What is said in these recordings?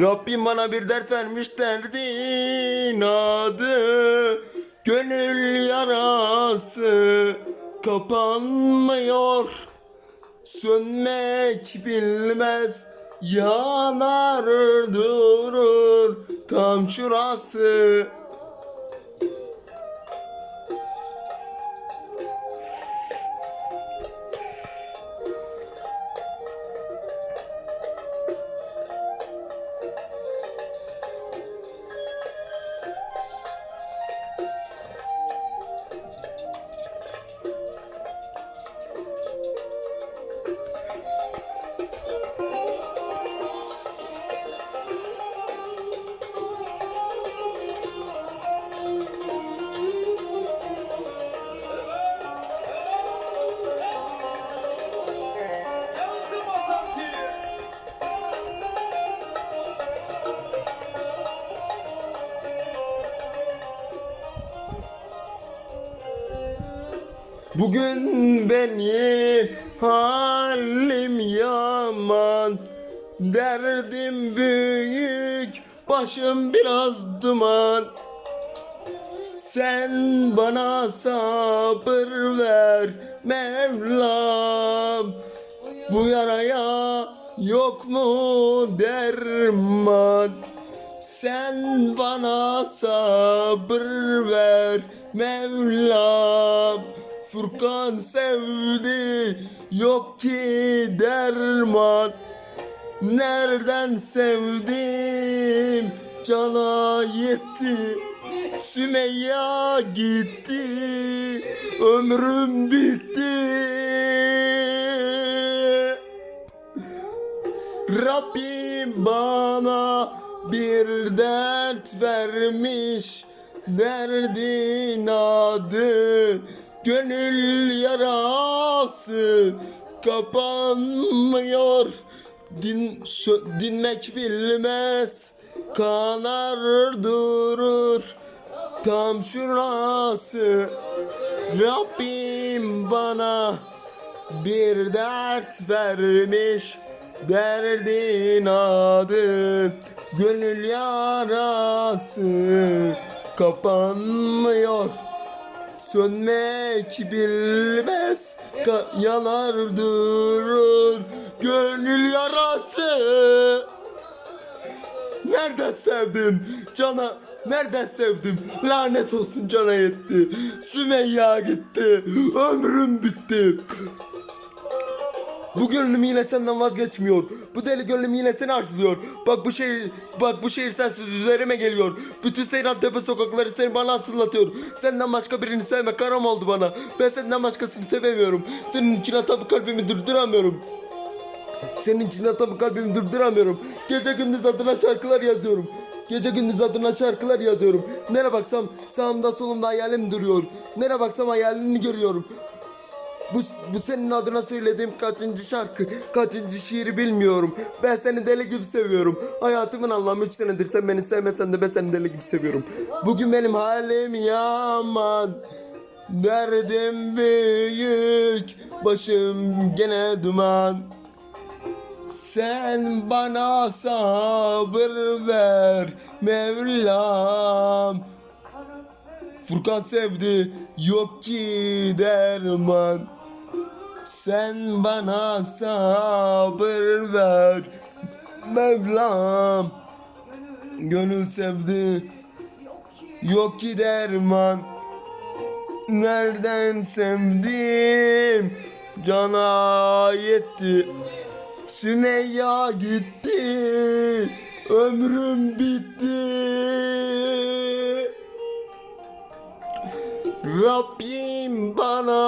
Rabbim bana bir dert vermiş derdin adı Gönül yarası. Kapanmıyor Sönmek bilmez yanar durur tam şurası Bugün benim halim yaman Derdim büyük başım biraz duman. Sen bana sabır ver Mevlam Bu yaraya yok mu derman? Sen bana sabır ver Mevlam Furkan sevdi yok ki derman. Nereden sevdim? Cana yetti Sümeyya gitti ömrüm bitti. Rabbim bana bir dert vermiş Derdin adı Gönül yarası Kapanmıyor. Din, Dinmek bilmez. Kanar durur. Tam şurası. Rabbim bana bir dert vermiş. Derdin adı Gönül yarası Kapanmıyor Sönmek bilmez Yanar durur Gönül yarası Nereden sevdim? Cana nereden sevdim? Lanet olsun cana yetti. Sümeyya gitti. Ömrüm bitti. Bu gönlüm yine senden vazgeçmiyor. Bu deli gönlüm yine seni arzuluyor. Bak bu şehir, bak bu şehir sensiz üzerime geliyor. Bütün Seyran Tepe sokakları seni bana hatırlatıyor. Senden başka birini sevmek haram oldu bana. Ben senden başkasını sevemiyorum. Senin için atıp kalbimi durduramıyorum. Senin için atıp kalbimi durduramıyorum. Gece gündüz adına şarkılar yazıyorum. Gece gündüz adına şarkılar yazıyorum. Nereye baksam sağımda solumda hayalim duruyor. Nereye baksam hayalini görüyorum. Bu, bu senin adına söylediğim kaçıncı şarkı, kaçıncı şiiri bilmiyorum. Ben seni deli gibi seviyorum. Hayatımın anlamı üç senedir sen beni sevmesen de ben seni deli gibi seviyorum. Bugün benim halim yaman. Derdim büyük, başım gene duman. Sen bana sabır ver Mevlam. Furkan sevdi yok ki derman Sen bana sabır ver. Mevlam Gönül sevdi yok ki derman. Nereden sevdim? Cana yetti. Sümeyya gitti. Ömrüm bitti. Rabbim bana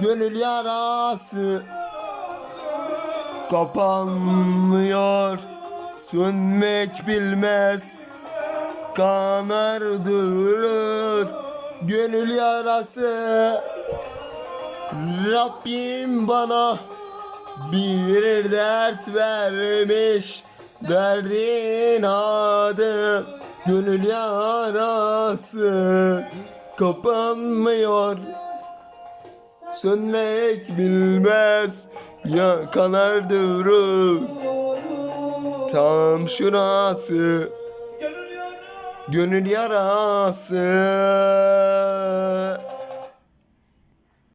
gönül yarası Kapanmıyor. Sönmek bilmez Kanar durur. Gönül yarası Rabbim bana bir dert vermiş. Derdin adı Gönül yarası Kapanmıyor Sönmek bilmez Ya kanar durur Tam şurası Gönül yarası